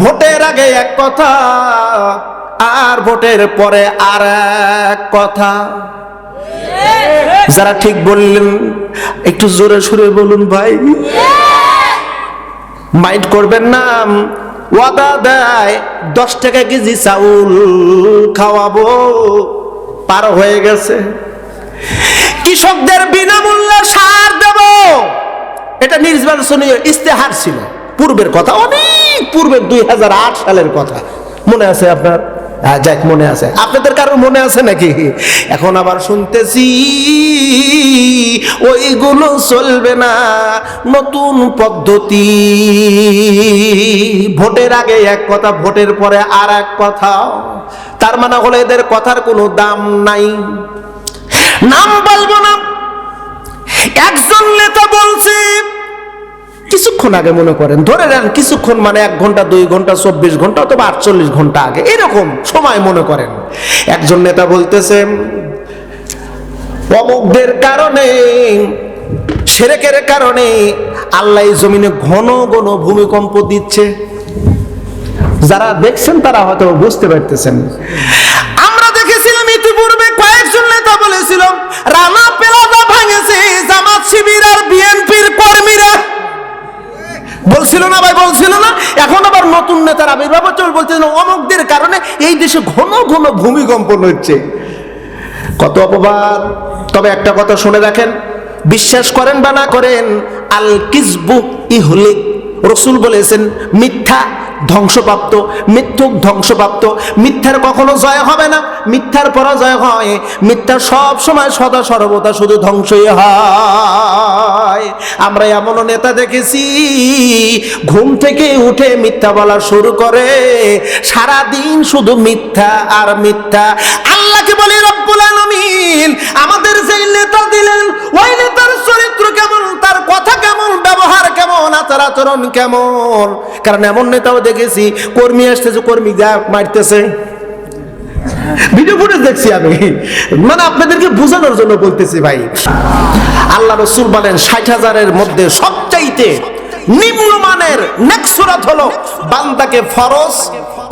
ভোটের আগে এক কথা আর ভোটের পরে আর এক কথা। যারা ঠিক বললেন একটু জোরে সুরে বলুন ভাই। মাইন্ড করবেন না ওয়াদা দেয় দশ টাকা কেজি চাউল খাওয়াবো পার হয়ে গেছে। কৃষকদের বিনামূল্যে সার দেব। এটা নির্বাচনীয় ইস্তেহার ছিল। পূর্বের কথা, অনেক পূর্বের দুই হাজার আট সালের কথা। মনে আছে আপনার? হ্যাঁ যাক, মনে আছে। আপনাদের কারোর মনে আছে নাকি? এখন আবার শুনতেছি, ওইগুলো চলবে না নতুন পদ্ধতি। ভোটের আগে এক কথা, ভোটের পরে আর এক কথা। তার মানে হলো এদের কথার কোনো দাম নাই। নাম বলব না। একজন নেতা বলছে কিছুক্ষণ আগে মনে করেন, ধরে নেন কিছুক্ষণ মানে এক ঘণ্টা, দুই ঘণ্টা, চব্বিশ ঘণ্টা অথবা আটচল্লিশ ঘণ্টা আগে, এরকম সময় মনে করেন। একজন নেতা বলতেছে, অমুকদের কারণে, সেরেকের কারণে আল্লাহ জমিনে ঘন ঘন ভূমিকম্প দিচ্ছে। যারা দেখছেন তারা হয়তো বুঝতে পারতেছেন। আমরা দেখেছিলাম ইতিপূর্বে কয়েকজন নেতা বলেছিল, রানা পেলাদা ভাঙেছে জামাত শিবির আর বিএনপির কর্মীরা। বলছিল না ভাই, বলছিল না। এখন আবার নতুন নেতার আবির্ভাব বলছিল অমুকদের কারণে এই দেশে ঘন ঘন ভূমিকম্পন হচ্ছে কত অপবাদ। তবে একটা কথা শুনে রাখেন, বিশ্বাস করেন বা না করেন আল কিসবু ইহলিক। রসুল বলেছেন, মিথ্যা ধ্বংসপ্রাপ্ত, মিথ্যুক ধ্বংসপ্রাপ্ত। মিথ্যার কখনো জয় হবে না, মিথ্যার পরাজয় হয়। মিথ্যা সব সময় সদা সর্বদা শুধু ধ্বংসই হয়। আমরা এমনও নেতা দেখেছি, ঘুম থেকে উঠে মিথ্যা বলা শুরু করে। সারা দিন শুধু মিথ্যা আর মিথ্যা। আল্লাহকে বলি, রব্বুল আলামিন, আমাদের যেই নেতা দিলেন, ওই নেতার চরিত্র কেমন? তার কথা কেমন? ব্যবহার কেমন? আচার আচরণ কেমন? কারণ এমন নেতাও দেখেছি, কর্মী আসতেছে, কর্মী যা মারতেছে। ভিডিও ফুটেজ দেখছি আমি। মানে আপনাদেরকে বোঝানোর জন্য বলতেছি ভাই। আল্লাহ রসুল বলেন, ষাট হাজারের মধ্যে সবচাইতে নিম্নমানের নেক্সুরাত হলো, বান্দাকে ফরজ,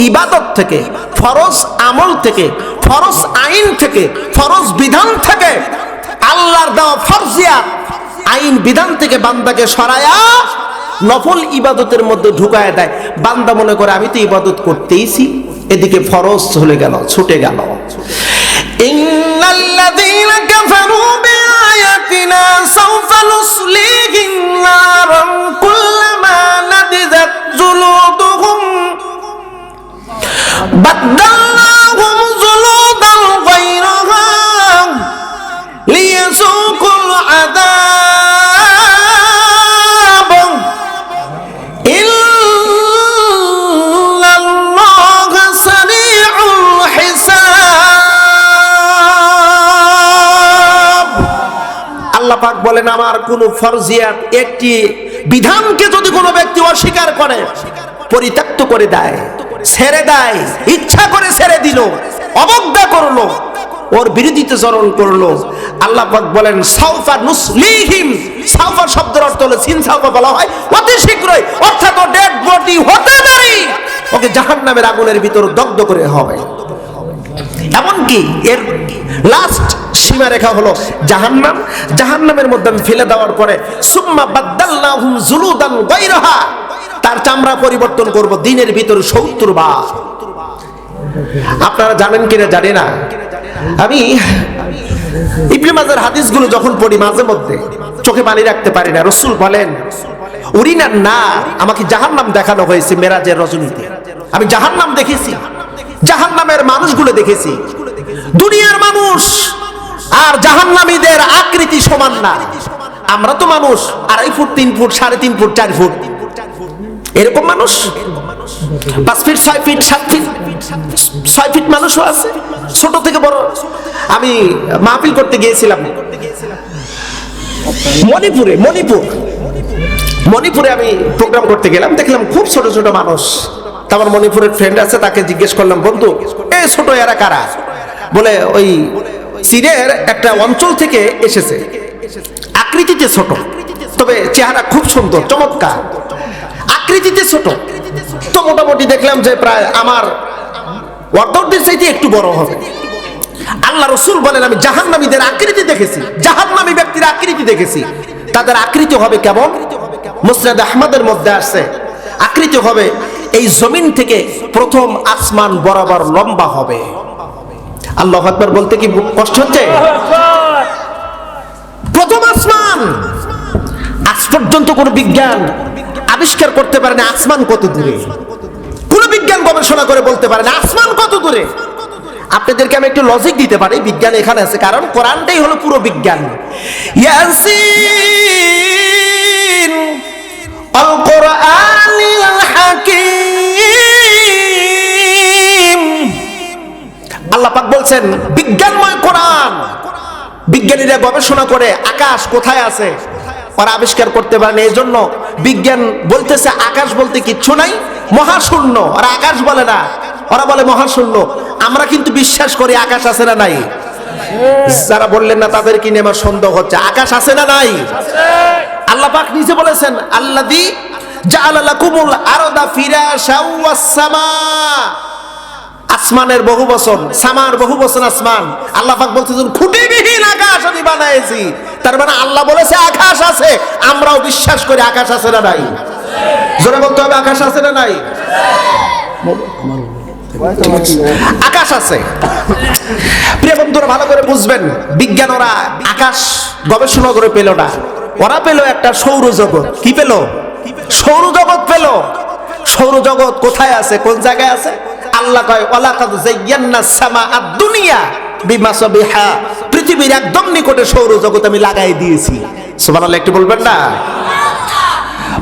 ইবাদত থেকে, ফরজ আমল থেকে ফরজ আইন থেকে, ফরজ বিধান থেকে আল্লাহর দেওয়া ফরজিয়া আইন বিধান থেকে বান্দাকে সরায়া নফল ইবাদতের মধ্যে ঢুকায় দেয়। বান্দা মনে করে, আমি তো ইবাদত করতেইছি, এদিকে ফরজ চলে গেল, ছুটে গেল। ইন্নাল্লাযীনা কাফারু বিআয়াতিনা সাওফা নুসলিহিম নারান কুল্লামা নাদিজাত জুলুদুহুম বাদদালনাহুম পাক বলেন, আমার কোন ফরজিয়াত একটি বিধানকে যদি কোনো ব্যক্তি অস্বীকার করে, পরিত্যক্ত করে দেয়, ছেড়ে দেয়, ইচ্ছা করে ছেড়ে দিল, অবজ্ঞা করল, ওর বিরোধিতা চরণ করল। আল্লাহ পাক বলেন, সাউফা নুসলিহিম। সাউফা শব্দের অর্থ হলো, সিন সাউফা বলা হয়, অতি শীঘ্রই, অর্থাৎ ও ডেড বডি হতে দেরি ওকে জাহান্নামের আগুনের ভিতর দগ্ধ করে হবে। এমনকি এর লাস্ট সীমারেখা হলো জাহান্নাম। জাহান্নামের মধ্যে ফেলে দেওয়ার পরে, সুম্মা বাদ্দাল্লাহুম জুলুদান গায়রাহা, তার চামড়া পরিবর্তন করব দিনের ভিতর সত্তর বার। আপনারা জানেন কিনা জানি না। আমি ইবনে মাজার হাদিসগুলো যখন পড়ি মাঝে মধ্যে, চোখে পানি রাখতে পারি না। রসুল বলেন উরিনার না, আমাকে জাহান্নাম দেখানো হয়েছে মেরাজের রজনীতে। আমি জাহান্নাম দেখেছি। জাহান্নামের মানুষগুলো দেখেছি। দুনিয়ার মানুষ আর জাহান্নামীদের আকৃতি সমান না। আমরা তো মানুষ আড়াই ফুট তিন ফুট, সাড়ে তিন ফুট, চার ফুট। এরকম মানুষ? পাঁচ ফিট, ছয় ফিট, সাত ফিট, ছয় ফিট মানুষও আছে, ছোট থেকে বড়। আমি মাহফিল করতে গিয়েছিলাম। মণিপুরে, মণিপুর। মণিপুরে আমি প্রোগ্রাম করতে গেলাম, দেখলাম খুব ছোট ছোট মানুষ। তা আমার মণিপুরের ফ্রেন্ড আছে, তাকে জিজ্ঞেস করলাম, বন্ধু, এই ছোট এরা কারা? বলে, ওই চীনের একটা অঞ্চল থেকে এসেছে। আকৃতিতে ছোট, তবে চেহারা খুব সুন্দর, চমৎকার। আকৃতিতে ছোট। তো মোটামুটি দেখলাম যে প্রায় আমার অর্ধের চাইতে একটু বড় হবে। আল্লাহ রসুল বলেন, আমি জাহান্নামীদের আকৃতি দেখেছি, জাহান্নামী ব্যক্তির আকৃতি দেখেছি। তাদের আকৃতি হবে কেমন? মুসনাদ আহমদের মধ্যে আসছে, আকৃতি হবে এই জমিন থেকে প্রথম আসমান বরাবর লম্বা হবে। আল্লাহ আকবার বলতে কি কষ্ট হচ্ছে? প্রথম আসমান। আজ পর্যন্ত কোন বিজ্ঞান আবিষ্কার করতে পারে না আসমান কত দূরে। কোন বিজ্ঞান গবেষণা করে বলতে পারে না আসমান কত দূরে। আপনাদেরকে আমি একটু লজিক দিতে পারি, বিজ্ঞান এখানে আছে, কারণ কোরআনটাই হলো পুরো বিজ্ঞান। ইয়াসিন আল কোরআনিল হাকিম। আল্লাহ পাক বলছেন, বিজ্ঞানময় কোরআন। বিজ্ঞানীরা গবেষণা করে আকাশ কোথায় আছে, ওরা আবিষ্কার করতে পারে না এই জন্য বিজ্ঞান বলতেছে, আকাশ বলতে কিচ্ছু নাই, মহাশূন্য। ওরা আকাশ বলে না, ওরা বলে মহাশূন্য। আমরা কিন্তু বিশ্বাস করি আকাশ আছে না নাই। যারা বললেন না তাদের কি আমার সন্দেহ হচ্ছে? আকাশ আছে না নাই? আল্লাহ পাক নিজে বলেছেন আল্লাদি জাআলা লাকুমুল আরদা ফিরাশাও ওয়াস সামা। আসমানের বহু বচন, সামার বহু বচন আসমান। আল্লাহ পাক বলতেছেন খুঁটিবিহীন আকাশ আমি বানাইছি। তার মানে আল্লাহ বলেছে, আকাশ আছে। আমরাও বিশ্বাস করি, আকাশ আছে না নাই? জোরে বলতে হবে, আকাশ আছে না নাই? আকাশ আছে। প্রিয় বন্ধুরা, ভালো করে বুঝবেন বিজ্ঞান ওরা আকাশ গবেষণা করে পেল না। ওরা পেল একটা সৌরজগৎ। কি পেল? সৌরজগৎ পেল। সৌরজগৎ কোথায় আছে? কোন জায়গায় আছে? আল্লাহ কয়, ওয়ালাকাদ যায়্যান্না সামা আদ-দুনিয়া বিমাসাবিহা। পৃথিবীর একদম নিকটে সৌরজগৎ আমি লাগাই দিয়েছি। সুবহানাল্লাহ, একটু বলবেন না?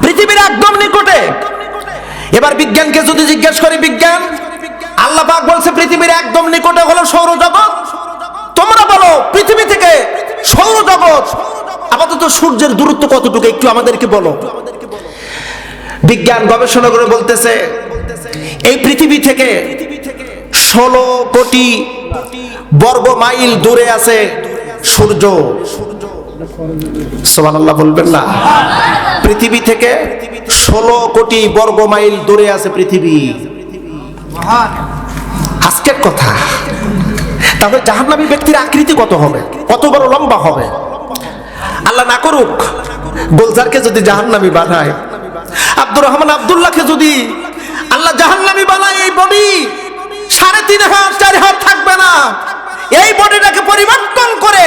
পৃথিবীর একদম নিকটে। এবার বিজ্ঞানকে যদি জিজ্ঞেস করি, বিজ্ঞান, আল্লাহ পাক বলছে, পৃথিবীর একদম নিকটে হলো সৌরজগৎ। তোমরা বলো, পৃথিবী থেকে সৌরজগৎ, আপাতত সূর্যের দূরত্ব কতটুকু, একটু আমাদেরকে বলো। বিজ্ঞান গবেষণা করে বলতেছে এই পৃথিবী থেকে ষোলো কোটি বর্গ মাইল দূরে আছে সূর্য। সোমানাল্লাহ বলবেন না। পৃথিবী থেকে ষোলো কোটি বর্গ মাইল দূরে আছে পৃথিবী। আজকের কথা তাহলে জাহান্নামী ব্যক্তির আকৃতি কত হবে? কত বড় লম্বা হবে? আল্লাহ না করুক গোলজারকে যদি জাহান্নামী বানায় আব্দুর রহমান আব্দুল্লাহকে যদি আল্লাহ জাহান্নামী বানায় এই বডি সাড়ে তিন হাত, চার হাত থাকবে না। এই বডিটাকে পরিবর্তন করে।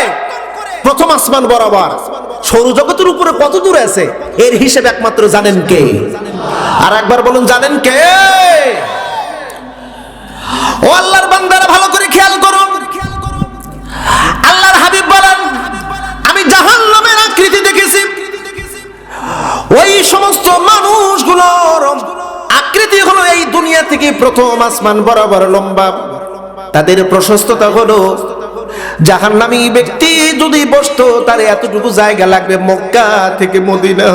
প্রথম আসমান বরাবর। সৌরজগতের উপরে কত দূর আছে? এর হিসেবে একমাত্র জানেন কে? আর একবার বলুন, জানেন কে? ও আল্লাহর বান্দারা, ভালো করে খেয়াল করুন। আল্লাহর হাবিব বলেন, আমি জাহান্নামের আকৃতি দেখেছি। ওই সমস্ত মানুষগুলোর আকৃতি হলো এই দুনিয়া থেকে প্রথম আসমান বরাবর লম্বা। তাদের প্রশস্ততা হলো, জাহান্নামী ব্যক্তি যদি বসতো, তার এতটুকু জায়গা লাগবে মক্কা থেকে মদিনা।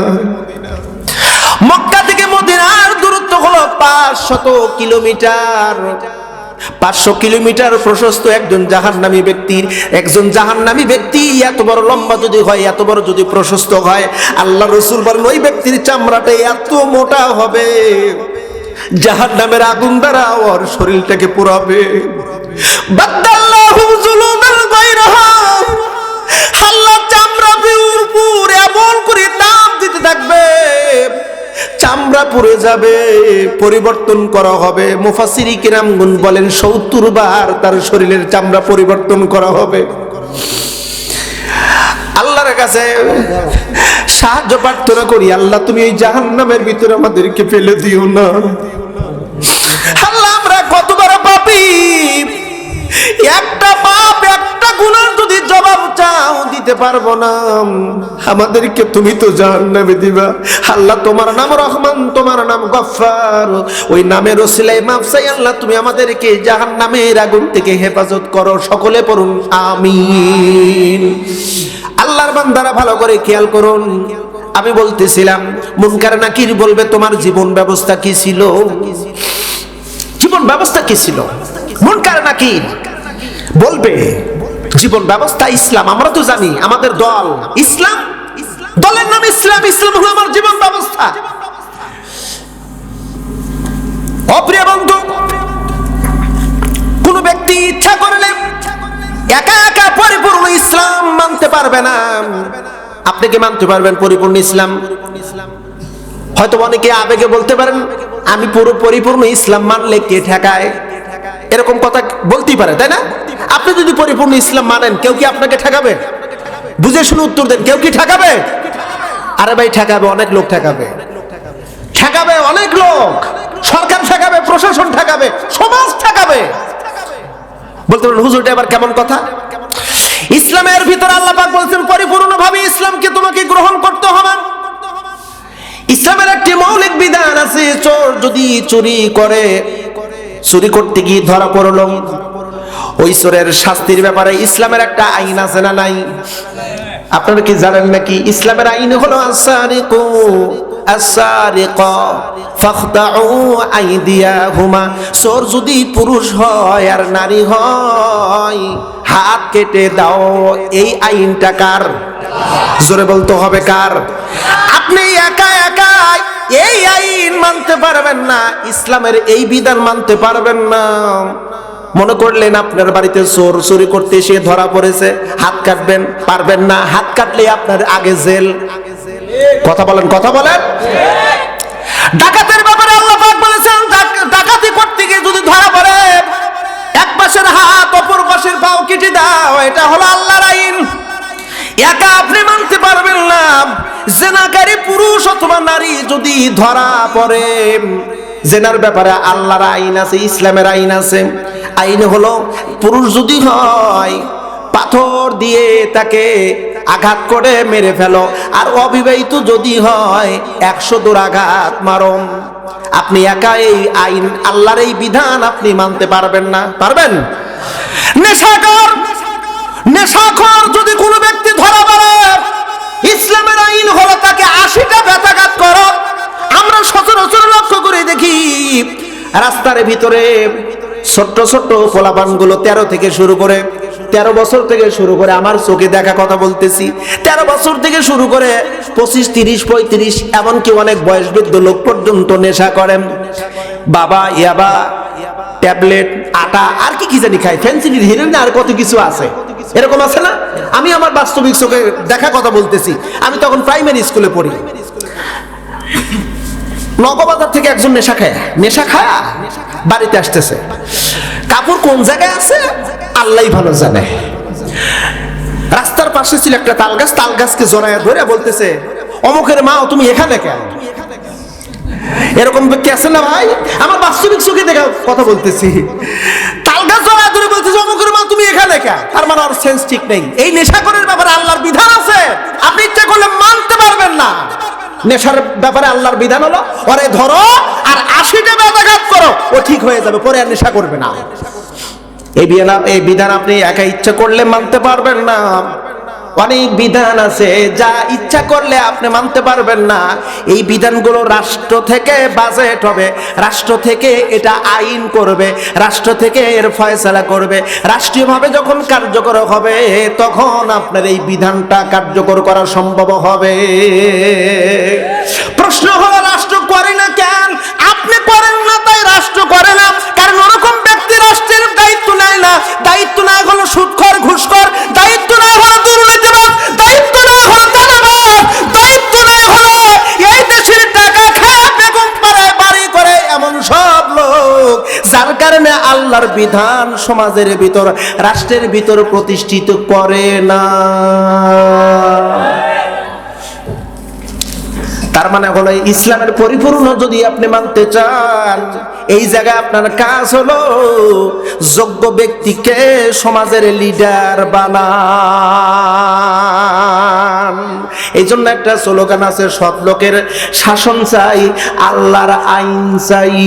মক্কা থেকে মদিনার দূরত্ব হলো পাঁচ শত কিলোমিটার। পাঁচশো কিলোমিটার প্রশস্ত একজন জাহান্নামী ব্যক্তির। একজন জাহান্নামী ব্যক্তি এত বড় লম্বা যদি হয়, এত বড় যদি প্রশস্ত হয়, আল্লাহ রসুল বলেন, ওই ব্যক্তির চামড়াটা এত মোটা হবে। জাহান্নামের আগুন দ্বারা ওর শরীরটাকে পুরাবে। চামড়া পুড়ে যাবে, পরিবর্তন করা হবে। মুফাসিরি কিরামগুন বলেন, সত্তর তার শরীরের চামড়া পরিবর্তন করা হবে। আল্লাহর কাছে সাহায্য প্রার্থনা করি আল্লাহ তুমি এই জাহান্নামের ভিতরে আমাদেরকে ফেলে দিও না। একটা পাপ, একটা গুনার যদি জবাব চাও, দিতে পারব না। আমাদেরকে তুমি তো জাহান্নামে দিবা। আল্লাহ তোমার নাম রহমান, তোমার নাম গফফার। ওই নামের ওসিলাই মাফসাই আল্লাহ, তুমি আমাদেরকে জাহান্নামের আগুন থেকে হেফাজত করো। সকলে পড়ুন, আমিন। আল্লাহর বান্দারা ভালো করে খেয়াল করুন। আমি বলতেছিলাম, মুনকার নাকির বলবে, তোমার জীবন ব্যবস্থা কি ছিল? জীবন ব্যবস্থা কি ছিল? মুনকার নাকির। বলবে, জীবন ব্যবস্থা ইসলাম, আমরা তো জানি, আমাদের দল ইসলাম, দলের নাম ইসলাম ইসলাম হলো আমার জীবন ব্যবস্থা। অপ্রিয় বন্ধু, কোন ব্যক্তি ইচ্ছা করলে একা একা পরিপূর্ণ ইসলাম মানতে পারবে না। আপনি কি মানতে পারবেন পরিপূর্ণ ইসলাম? হয়তো অনেকে আবেগে বলতে পারেন, আমি পুরো পরিপূর্ণ ইসলাম মানলে কে ঠেকায়? এরকম কথা বলতেই পারে, তাই না? আপনি যদি পরিপূর্ণ ইসলাম মানেন, কেউ কি আপনাকে ঠেকাবে? বুঝে শুনে উত্তর দেন, কেউ কি ঠেকাবে? আরে ভাই, ঠেকাবে, অনেক লোক ঠেকাবে। ঠেকাবে অনেক লোক। সরকার ঠেকাবে, প্রশাসন ঠেকাবে, সমাজ ঠেকাবে। বলতে পারেন হুজুরটা এবার কেমন কথা? ইসলামের ভিতরে আল্লাহ পাক বলছেন, পরিপূর্ণভাবে ইসলামকে তোমাকে গ্রহণ করতে হবে। ইসলামের একটি মৌলিক বিধান আছে, চোর যদি চুরি করে চুরি করতে গিয়ে ধরা পড়ল। চোরের শাস্তির ব্যাপারে ইসলামের একটা আইন আছে না নাই? আপনারা কি জানেন নাকি? ইসলামের আইন হলো আসারিকু চোর যদি পুরুষ হয় আর নারী হয়, হাত কেটে দাও, এই আইনটা কার? জোরে বলতে হবে কার? আপনি একা একা এই আইন মানতে পারবেন না, ইসলামের এই বিধান মানতে পারবেন না। মনে করলেন আপনার বাড়িতে চোর চুরি করতে এসে ধরা পড়েছে, হাত কাটবেন, পারবেন না, হাত কাটলে আপনার আগে জেল। কথা বলেন কথা বলেন। ডাকাতের ব্যাপারে আল্লাহ পাক বলেছেন ডাকাতি করতে গিয়ে যদি ধরা পড়ে, এক পাশের হাত, অপর পাশের পাও কেটে দাও, এটা হলো আল্লাহর আইন। একা আপনি মানতে পারবেন না। জেনাকারী পুরুষ অথবা নারী যদি ধরা পড়ে, জেনার ব্যাপারে আল্লাহর আইন আছে, ইসলামের আইন আছে। আইন হলো পুরুষ যদি হয়, পাথর দিয়ে তাকে আঘাত করে মেরে ফেলো। আর অবিবাহিত যদি হয়, একশো দূর আঘাত মারম আপনি একা এই আইন, আল্লাহর এই বিধান আপনি মানতে পারবেন না। পারবেন? নেশাকর নেশাখর যদি কোনো ব্যক্তি ধরা পড়ে, ইসলামের আইন হলো তাকে আশিটা ব্যথাঘাত করো। আমরা সচরাচর লক্ষ্য করে দেখি, রাস্তার ভিতরে ছোট্ট ছোট্ট পোলাপানগুলো তেরো থেকে শুরু করে, তেরো বছর থেকে শুরু করে আমার চোখে দেখা কথা বলতেছি, তেরো বছর থেকে শুরু করে পঁচিশ, তিরিশ, পঁয়ত্রিশ, এমনকি অনেক বয়সবৃদ্ধ লোক পর্যন্ত নেশা করেন। বাবা, ইয়াবা, ট্যাবলেট, আটা, আর কি কি জানি খায় ফেন্সিডিল হিরেন আর কত কিছু আছে। এরকম আছে না? আমি আমার বাস্তবিক চোখে দেখা কথা বলতেছি। আমি তখন প্রাইমারি স্কুলে পড়ি। নগবাজার থেকে একজন নেশা খায়। নেশা খায়, বাড়িতে আসতেছে। কাপড় কোন জায়গায় আছে? আল্লাহ ভালো জানে। রাস্তার পাশে ছিল একটা তাল গাছ, তাল গাছকে জড়ায় ধরে বলতেছে, অমুকের মা, তুমি এখানে কেন? এরকম ব্যক্তি আছে না ভাই? আমার বাস্তবিক চোখে দেখা কথা বলতেছি তাল গাছ জড়ায় ধরে বলতেছে অমুকের কেন তার মানে ওর সেন্স ঠিক নেই। এই ব্যাপারে আল্লাহর বিধান আছে। আপনি করলে মানতে পারবেন না। নেশার ব্যাপারে আল্লাহর বিধান হলো ধরো আর আশিটা ব্যথাঘাত করো, ও ঠিক হয়ে যাবে, পরে আর নেশা করবে না। এই বিধান এই বিধান আপনি একা ইচ্ছা করলে মানতে পারবেন না। অনেক বিধান আছে, যা ইচ্ছা করলে আপনি মানতে পারবেন না। এই বিধানগুলো রাষ্ট্র থেকে বাজেট হবে। রাষ্ট্র থেকে এটা আইন করবে, রাষ্ট্র থেকে এর ফয়সালা করবে। রাষ্ট্রীয়ভাবে যখন কার্যকর হবে, তখন আপনার এই বিধানটা কার্যকর করা সম্ভব হবে। প্রশ্ন হলো, রাষ্ট্র করে না কেন? আপনি করেন না, তাই রাষ্ট্র করে না। কারণ ওরকম ব্যক্তি রাষ্ট্রের দায়িত্ব নেয় না। দায়িত্ব নেয় হলো সুৎখর ঘুষখর কারণে আল্লাহর বিধান সমাজের ভিতর, রাষ্ট্রের ভিতর প্রতিষ্ঠিত করে না। তার মানে হলো ইসলামের পরিপূর্ণ যদি আপনি মানতে চান, এই জায়গায় আপনার কাজ হলো যোগ্য ব্যক্তিকে সমাজের লিডার বানান। এই জন্য একটা স্লোগান আছে, সৎ লোকের শাসন চাই, আল্লাহর আইন চাই।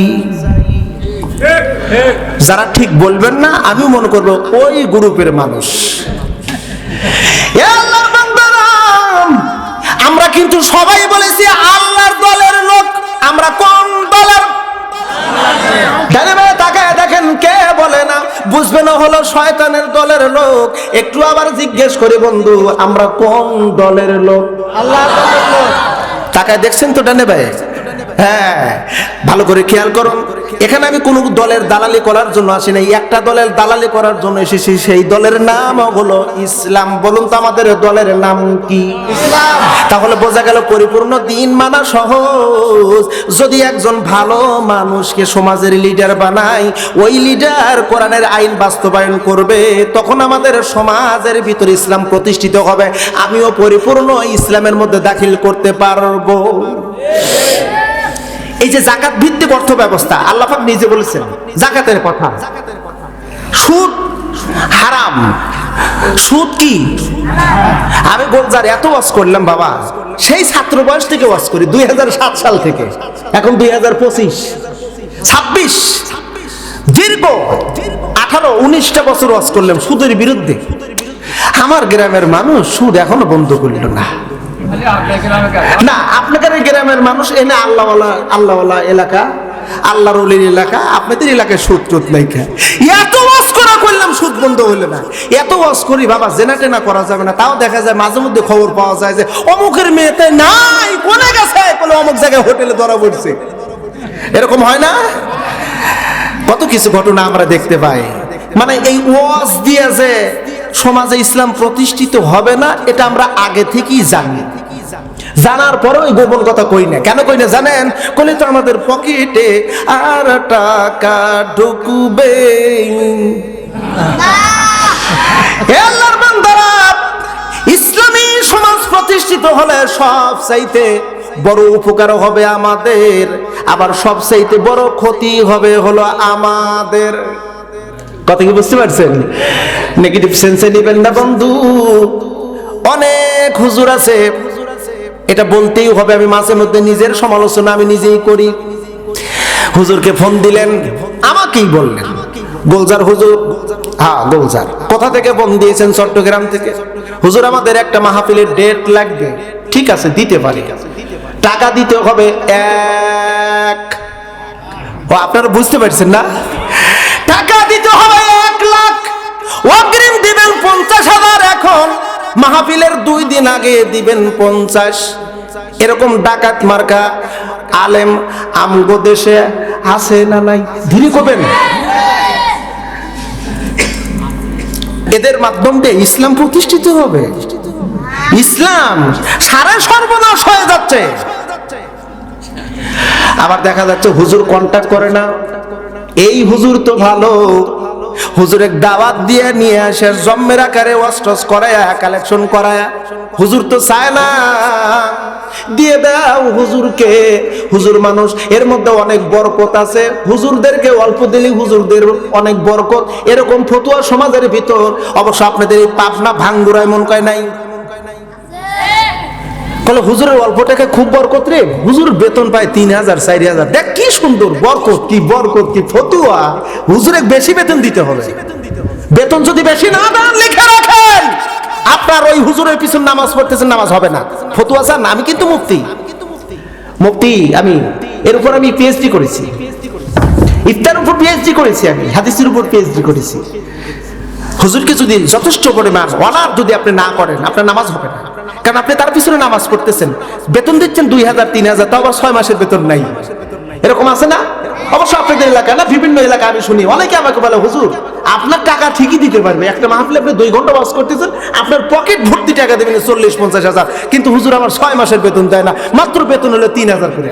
যারা ঠিক বলবেন না আমি মনে করব ওই গ্রুপের মানুষ। আমরা কিন্তু সবাই বলেছি আল্লাহর দলের লোক আমরা কোন দলের? তাকায় দেখেন কে বলে না বুঝবে না হলো শয়তানের দলের লোক। একটু আবার জিজ্ঞেস করি বন্ধু আমরা কোন দলের লোক? আল্লাহ তাকায় দেখছেন তো ডানে ভাই হ্যাঁ ভালো করে খেয়াল করুন এখানে আমি কোনো দলের দালালি করার জন্য আসি নাই। একটা দলের দালালি করার জন্য এসেছি সেই দলের নাম হলো ইসলাম। বলুন তো আমাদের দলের নাম কি? ইসলাম। তাহলে বোঝা গেল পরিপূর্ণ দিন মানা সহজ। যদি একজন ভালো মানুষকে সমাজের লিডার বানাই ওই লিডার কোরআনের আইন বাস্তবায়ন করবে তখন আমাদের সমাজের ভিতরে ইসলাম প্রতিষ্ঠিত হবে। আমিও পরিপূর্ণ ইসলামের মধ্যে দাখিল করতে পারব। এই যে জাকাত ভিত্তিক অর্থ ব্যবস্থা আল্লাহাক নিজে বলেছেন, জাকাতের কথা। সুদ হারাম। সুদ কি? আমি গোলজার এত ওয়াজ করলাম বাবা, সেই ছাত্র বয়স থেকে ওয়াজ করি, দুই হাজার সাত সাল থেকে। এখন দুই হাজার পঁচিশ। ছাব্বিশ। দীর্ঘ আঠারো, উনিশটা বছর ওয়াজ করলাম সুদের বিরুদ্ধে। আমার গ্রামের মানুষ সুদ এখনও বন্ধ করল না। না, আপনাদের গ্রামের মানুষ এনে আল্লাহওয়ালা আল্লাহওয়ালা এলাকা এলাকা, আপনাদের এলাকায় সুদ এত করা করলাম, সুদ বন্ধ না। এত করি, বাবা, জেনা টেনা করা যাবে না। তাও দেখা যায় মাঝে মধ্যে খবর পাওয়া যায় যে, অমুকের মেয়েতে নাই, কোনে গেছে? বলে, অমুক জায়গায় হোটেলে ধরা পড়ছে। এরকম হয় না? কত কিছু ঘটনা আমরা দেখতে পাই। মানে এই ওয়াজ দিয়ে যে সমাজে ইসলাম প্রতিষ্ঠিত হবে না, এটা আমরা আগে থেকেই জানি। জানার পরেও ওই গোপন কথা কই না। কেন কই না জানেন? কলে তো আমাদের পকেটে আর টাকা ঢুকবে আল্লাহর ইসলামী সমাজ প্রতিষ্ঠিত হলে সব চাইতে বড় উপকার হবে আমাদের। আবার সব চাইতে বড় ক্ষতি হবে হলো আমাদের। কথা কি বুঝতে পারছেন? নেগেটিভ সেন্সে নেবেন না, বন্ধু। অনেক হুজুর আছে, এটা বলতেই হবে, আমি মাঝে মধ্যে নিজের সমালোচনা আমি নিজেই করি। হুজুরকে ফোন দিলেন, আমাকেই বললেন। গোলজার হুজুর হ্যাঁ গোলজার। কোথা থেকে ফোন দিয়েছেন? চট্টগ্রাম থেকে। হুজুর, আমাদের একটা মাহফিলের ডেট লাগবে। ঠিক আছে, দিতে পারি। টাকা দিতে হবে এক। ও, আপনারা বুঝতে পারছেন না? দিতে হবে এক লাখ। অগ্রিম দিবেন পঞ্চাশ হাজার, এখন মাহফিলের দুই দিন আগে দিবেন পঞ্চাশ। এরকম ডাকাত মার্কা আলেম আমগো দেশে আছে না নাই? ধীরে করবেন এদের মাধ্যম ইসলাম প্রতিষ্ঠিত হবে। ইসলাম সারা সর্বনাশ হয়ে যাচ্ছে। আবার দেখা যাচ্ছে হুজুর কন্ট্যাক্ট করে না। এই হুজুর তো ভালো। হুজুরের দাওয়াত দিয়ে নিয়ে আসে জম্মের আকারে ওয়াস্টস করায়া কালেকশন করায়া। হুজুর তো চায় না। দিয়ে দাও হুজুরকে। হুজুর মানুষ, এর মধ্যে অনেক বরকত আছে। হুজুরদেরকে অল্প দিলে হুজুরদের অনেক বরকত। এরকম ফতুয়া সমাজের ভিতর। অবশ্য আপনাদের এই পাবনা ভাঙ্গুরায় মন কয় নাই? বলে হুজুরের অল্পটাকে খুব বরকত রে। হুজুর বেতন পায় তিন হাজার চারি হাজার দেখ কি সুন্দর, বরকত কি বরকত কি, ফতুয়া। হুজুরে বেশি বেতন দিতে হবে। বেতন যদি বেশি না দেন, লিখে রাখেন। আপনার ওই হুজুরের পিছন নামাজ পড়তেছেন, নামাজ হবে না। ফতুয়া চান, আমি কিন্তু মুক্তি মুক্তি আমি, এর উপর আমি পিএইচডি করেছি। ইফতার উপর পিএইচডি করেছি আমি, হাদিসের উপর পিএইচডি করেছি। হুজুরকে যদি যথেষ্ট পরিমাণ অনার যদি আপনি না করেন, আপনার নামাজ হবে না। কারণ আপনি তার পিছনে নামাজ পড়তেছেন। বেতন দিচ্ছেন দুই হাজার, তিন হাজার, তাও আবার ছয় মাসের বেতন নাই। এরকম আছে না? অবশ্য আপনাদের এলাকা না, বিভিন্ন এলাকা আমি শুনি। অনেকে আমাকে বলে, হুজুর, আপনার টাকা ঠিকই দিতে পারবে। একটা মাহফিলে আপনি দুই ঘণ্টা বাস করতেছেন, আপনার পকেট ভর্তি টাকা দেবেন চল্লিশ, পঞ্চাশ হাজার। কিন্তু হুজুর আমার ছয় মাসের বেতন দেয় না, মাত্র বেতন হলো তিন হাজার করে।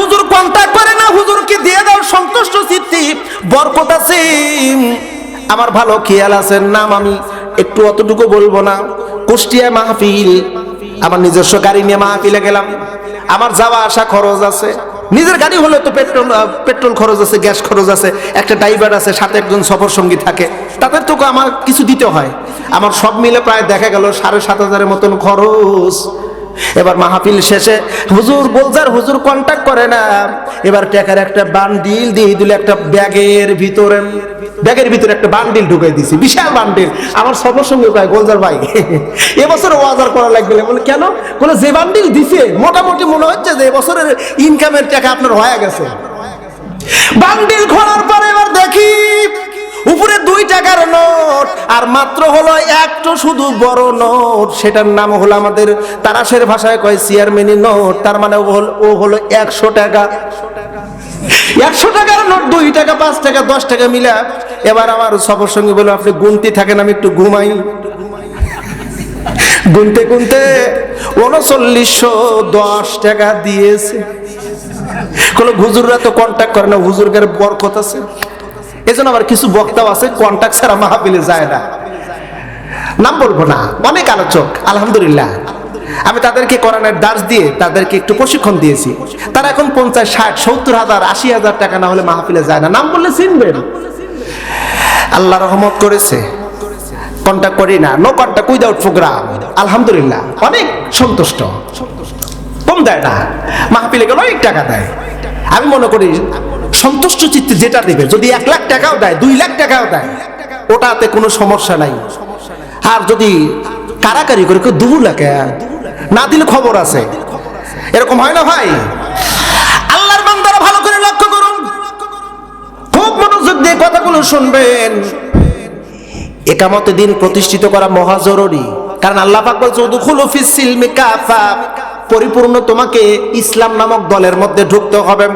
হুজুর কন্ট্যাক্ট করে না? হুজুরকে দিয়ে দাও সন্তুষ্ট চিত্তি বরকত আছে। আমার ভালো খেয়াল আছে, নাম আমি একটু অতটুকু বলব না। কুষ্টিয়া মাহফিল, আমার নিজস্ব গাড়ি নিয়ে মাহফিলে গেলাম। আমার যাওয়া আসা খরচ আছে। নিজের গাড়ি হলে তো পেট্রোল পেট্রোল খরচ আছে, গ্যাস খরচ আছে, একটা ড্রাইভার আছে, সাথে একজন সফর সঙ্গী থাকে। তাদের তো আমার কিছু দিতে হয়। আমার সব মিলে প্রায় দেখা গেল সাড়ে সাত হাজারের মতন খরচ। এবার মাহফিল শেষে হুজুর বলজার হুজুর কন্টাক্ট করে না। এবার টাকার একটা বান্ডিল, দিয়ে দিল একটা ব্যাগের ভিতরে। ব্যাগের ভিতরে একটা বান্ডিল ঢুকাই দিছি, বিশাল বান্ডিল। আমার সবার সঙ্গে কয় গোলজার ভাই। এবছর ওয়াজার করা লাগবে বলে, কেন? বলে, যে বান্ডিল দিছে, মোটামুটি মনে হচ্ছে যে এবছরের ইনকামের টাকা আপনার হয়ে গেছে। বান্ডিল খোলার পরে এবার দেখি উপরে দুই টাকার নোট, আর মাত্র হলো একটু শুধু বড় নোট। সেটার নাম হলো আমাদের তারাশের ভাষায় কয় চেয়ারম্যানি নোট। তার মানে ও হল- ও হলো একশো টাকা। একশো টাকার নোট, দুই টাকা, পাঁচ টাকা, দশ টাকা মিলা। এবার আমার সফর সঙ্গে বলে আপনি গুনতে থাকেন, আমি একটু ঘুমাই। গুনতে গুনতে উনচল্লিশশো দশ টাকা দিয়েছে। কোনো হুজুররা তো কন্ট্যাক্ট করে না হুজুরগের বরকত আছে। এজন্য আবার কিছু বক্তাও আছে কন্ট্যাক্ট ছাড়া মাহফিলে যায় না। নাম বলব না, অনেক আলোচক, আলহামদুলিল্লাহ। আমি তাদেরকে কোরআনের দাস দিয়ে তাদেরকে একটু প্রশিক্ষণ দিয়েছি। তারা এখন পঞ্চাশ, ষাট, সত্তর হাজার, আশি হাজার টাকা না হলে মাহফিলে যায় না। নাম বললে চিনবেন। আল্লাহ রহমত করেছে। কন্ট্যাক্ট করি না নো কন্ট্যাক্ট উইদাউট প্রোগ্রাম আলহামদুলিল্লাহ, অনেক সন্তুষ্ট। কম দেয় না। মাহফিলে গেলে অনেক টাকা দেয়। আমি মনে করি সন্তুষ্ট চিত্তে যেটা দেবে, যদি এক লাখ টাকাও দেয়, দুই লাখ টাকাও দেয়, ওটাতে কোনো সমস্যা নাই। আর যদি কারাকারি করে কেউ দু লাখে না দিলে খবর আছে। এরকম হয় না ভাই? আল্লাহর বান্দারা ভালো করে লক্ষ্য করুন। খুব মনোযোগ দিয়ে কথাগুলো শুনবেন। একামতে দিন প্রতিষ্ঠিত করা মহা জরুরি। কারণ আল্লাহ পাক বলছে, উদখুলু ফিস সিলমি কাফা। পরিপূর্ণ তোমাকে ইসলাম নামক দলের মধ্যে ঢুকতে হবে।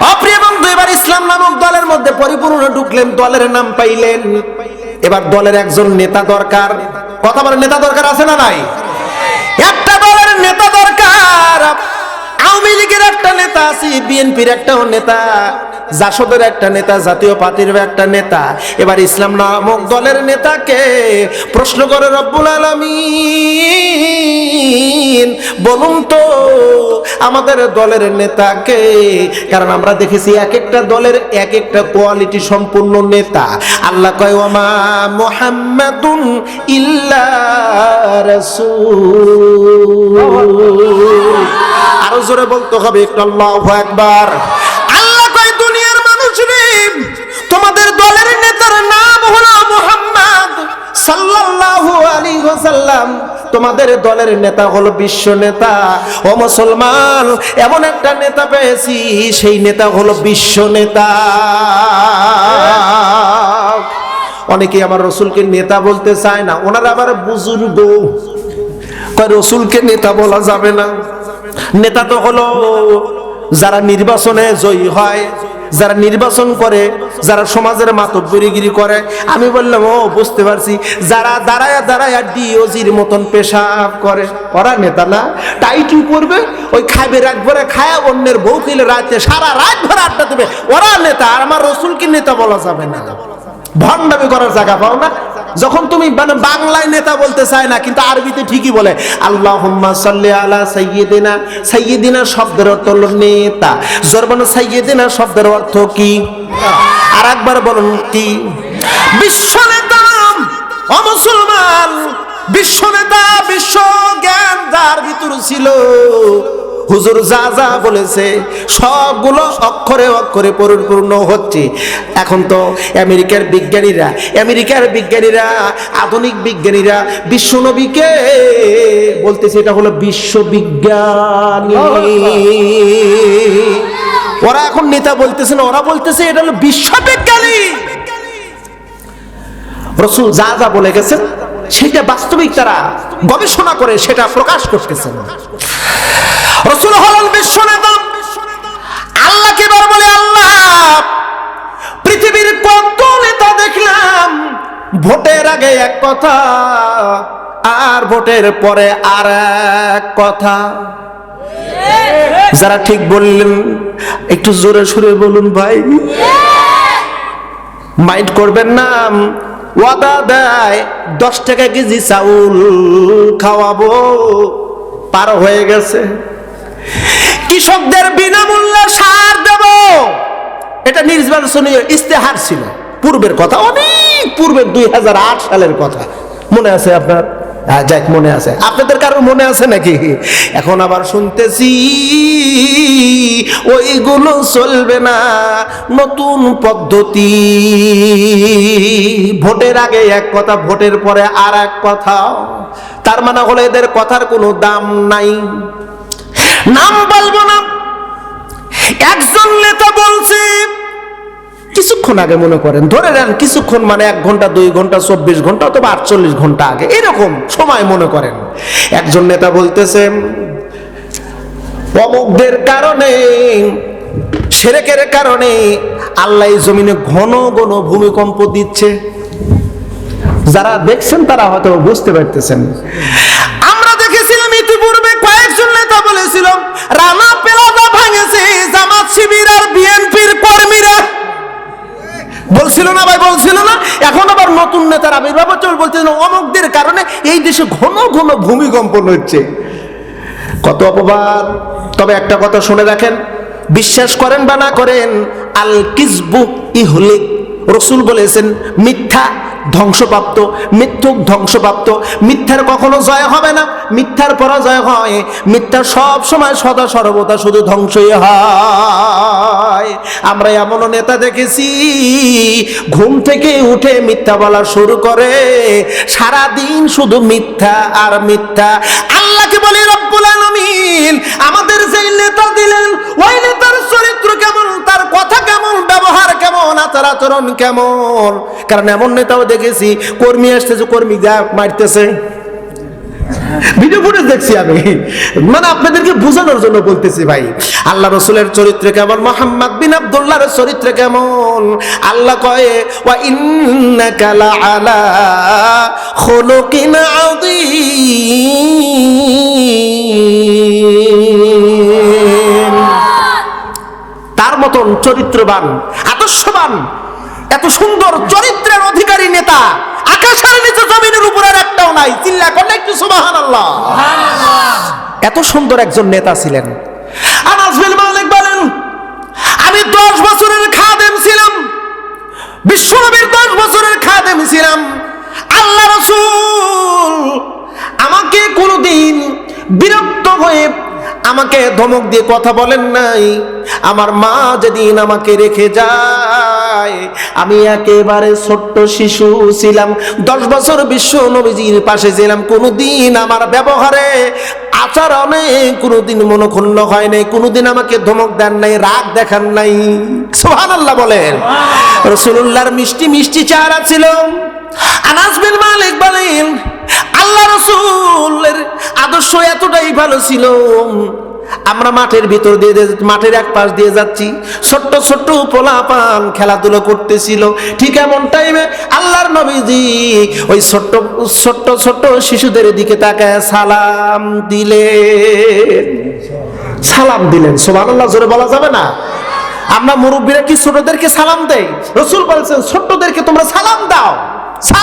অপ্রিয় এবং দুইবার ইসলাম নামক দলের মধ্যে পরিপূর্ণ ঢুকলেন, দলের নাম পাইলেন। এবার দলের একজন নেতা দরকার। কথা বলে নেতা দরকার আছে না নাই? একটা দলের নেতা দরকার। আওয়ামী লীগের একটা নেতা আছে বিএনপির একটাও নেতা, জাসদের একটা নেতা, জাতীয় পার্টির একটা নেতা। এবার ইসলাম নামক দলের নেতাকে প্রশ্ন করে রব্বুল আলামিন, বলুন তো, আমাদের দলের নেতাকে, কারণ আমরা দেখেছি এক একটা দলের এক একটা কোয়ালিটি সম্পূর্ণ নেতা। আল্লাহ কয়, ওমা মোহাম্মদুন ইল্লা রাসূল। আরও জোরে বলতে হবে একটু আল্লাহু আকবার। আল্লাহ কয়, দুনিয়ার মানুষ রে, তোমাদের দলের নেতার নাম হলো মুহাম্মদ সাল্লাল্লাহু আলাইহি ওয়াসাল্লাম। তোমাদের দলের নেতা হলো বিশ্ব নেতা। ও মুসলমান, এমন একটা নেতা পেয়েছি, সেই নেতা হলো বিশ্ব নেতা। অনেকে আমার রসুলকে নেতা বলতে চায় না, ওনারা আবার বুজুর্গ। রসুলকে নেতা বলা যাবে না। নেতা তো হলো যারা নির্বাচনে জয়ী হয়, যারা নির্বাচন করে, যারা সমাজের মাতব্বরিগিরি করে। আমি বললাম, ও, বুঝতে পারছি। যারা দাঁড়ায় দাঁড়ায় ডিওজির মতন পেশাব করে। ওরা নেতা না, টাইটু করবে, ওই খাবে রাত ভরে, খায় অন্যের বউ কিলে রাতে সারা রাত ভরে আড্ডা দেবে। ওরা নেতা, আর আমার রসুলকে নেতা বলা যাবে না। ভণ্ডামি করার জায়গা পাও না। যখন তুমি মানে বাংলায় নেতা বলতে চায় না, কিন্তু আরবিতে ঠিকই বলে আল্লাহ সাল্লি আলা সাইয়্যিদিনা। সাইয়্যিদিনা শব্দের অর্থ হলো নেতা। জরবান সাইয়্যিদিনা শব্দের অর্থ কি? আর একবার বলুন, কি? বিশ্ব নেতা অমুসলমান বিশ্ব নেতা, বিশ্ব জ্ঞান যার ভিতর ছিল হুজুর যা যা বলেছে, সবগুলো অক্ষরে অক্ষরে পরিপূর্ণ হচ্ছে। এখন তো আমেরিকার বিজ্ঞানীরা আমেরিকার বিজ্ঞানীরা, আধুনিক বিজ্ঞানীরা বিশ্বনবীকে বলতেছে, এটা হলো বিশ্ববিজ্ঞানী। ওরা এখন নেতা বলতেছে না, ওরা বলতেছে, এটা হলো বিশ্ববিজ্ঞানী। রসুল যা যা বলে গেছেন, সেটা বাস্তবিক তারা গবেষণা করে, সেটা প্রকাশ করতেছেন। রসুল হলেন বিশ্ব নেতা আল্লাহকে এবার বলে, আল্লাহ, পৃথিবীর কত নেতা দেখলাম, ভোটের আগে এক কথা, আর ভোটের পরে আর এক কথা। যারা ঠিক বললেন, একটু জোরে সুরে বলুন ভাই। মাইন্ড করবেন না, ওয়াদা দেয়, দশ টাকা কেজি চাউল খাওয়াবো, পার হয়ে গেছে। কৃষকদের বিনামূল্যে সার দেব। এটা নির্বাচনীয় ইস্তেহার ছিল। পূর্বের কথা, অনেক পূর্বের দুই হাজার আট সালের কথা। মনে আছে আপনার? হ্যাঁ যাক, মনে আছে। আপনাদের কারও মনে আছে নাকি? এখন আবার শুনতেছি, ওইগুলো চলবে না। নতুন পদ্ধতি। ভোটের আগে এক কথা, ভোটের পরে আর এক কথা। তার মানে হলো এদের কথার কোনো দাম নাই। নাম বলব না। একজন নেতা বলছে, কিছুক্ষণ আগে মনে করেন, ধরে নেন কিছুক্ষণ মানে এক ঘণ্টা, দুই ঘণ্টা, চব্বিশ ঘণ্টা অথবা আটচল্লিশ ঘণ্টা আগে, এরকম সময় মনে করেন। একজন নেতা বলতেছে, অমুকদের কারণে সেরেকের কারণে আল্লাহ জমিনে ঘন ঘন ভূমিকম্প দিচ্ছে। যারা দেখছেন তারা হয়তো বুঝতে পারতেছেন। বলেছিল রানা পেলাটা ভাঙেছে, জামাত শিবির আর বিএনপির কর্মীরা। বলছিল না ভাই, বলছিল না? এখন আবার নতুন নেতার আবির্ভাব হচ্ছে বলছেন অমুকদের কারণে এই দেশে ঘন ঘন ভূমিকম্পন হচ্ছে। কত অপবাদ। তবে একটা কথা শুনে রাখেন, বিশ্বাস করেন বা না করেন আল কিসবু ইহলিক। রসুল বলেছেন, মিথ্যা ধ্বংসপ্রাপ্ত মিথ্যুক ধ্বংসপ্রাপ্ত। মিথ্যার কখনো জয় হবে না। মিথ্যার পরাজয় হয়। মিথ্যা সব সময় সদা সর্বদা শুধু ধ্বংসই হয়। আমরা এমনও নেতা দেখেছি, ঘুম থেকে উঠে মিথ্যা বলা শুরু করে। সারা দিন শুধু মিথ্যা আর মিথ্যা। আল্লাহকে বলি, রব্বুল আলামিন, আমাদের যেই নেতা দিলেন, ওই নেতার চরিত্র কেমন? তার কেমন ব্যবহার কেমন আচার আচরণ কেমন? কারণ এমন নেতাও দেখেছি, কর্মী আসতেছে, কর্মী যা মারতেছে। ভিডিও ফুটেজ দেখছি আমি। মানে আপনাদেরকে বোঝানোর জন্য বলতেছি ভাই, আল্লাহ রসুলের চরিত্র কেমন, মোহাম্মদ বিন আব্দুল্লাহর চরিত্র কেমন? আল্লাহ কয়ে, ওয়া ইন্নাকা লাআলা খুলুকিন আযীম। মতন চরিত্রবান আদর্শবান এত সুন্দর চরিত্রের অধিকারী নেতা আকাশের নিচে জমিনের উপরের একটাও নাই চিল্লা করলে একটু সুবাহান আল্লাহ এত সুন্দর একজন নেতা ছিলেন। আনাস বিন মালিক বলেন আমি দশ বছরের খাদেম ছিলাম বিশ্বনবীর দশ বছরের খাদেম ছিলাম। আল্লাহ রসুল আমাকে কোনোদিন বিরক্ত হয়ে আমাকে ধমক দিয়ে কথা বলেন নাই। আমার মা যেদিন আমাকে রেখে যায় আমি একেবারে ছোট্ট শিশু ছিলাম। দশ বছর বিশ্ব নবীজির পাশে ছিলাম। কোনোদিন আমার ব্যবহারে আচরণে কোনোদিন মনক্ষুণ্ণ হয় নাই। কোনোদিন আমাকে ধমক দেন নাই রাগ দেখান নাই। সোহান আল্লাহ বলেন রসুল্লাহর মিষ্টি মিষ্টি চেহারা ছিল। আনাস বিন মালিক বলেন আল্লাহ রসুলের আদর্শ এতটাই ভালো ছিল। আমরা মাঠের ভিতর দিয়ে দিয়ে- মাঠের এক পাশ দিয়ে যাচ্ছি। ছোট্ট ছোট্ট পোলা পান খেলাধুলো করতেছিল। ঠিক এমন টাইমে আল্লাহর নবীজি ওই ছোট্ট ছোট্ট ছোট্ট শিশুদের দিকে তাকায় সালাম দিলেন। সালাম দিলেন। সোমান জোরে বলা যাবে না? আমরা মুরব্বীরা কি ছোটদেরকে সালাম দেই? রসুল বলছেন ছোট্টদেরকে তোমরা সালাম দাও।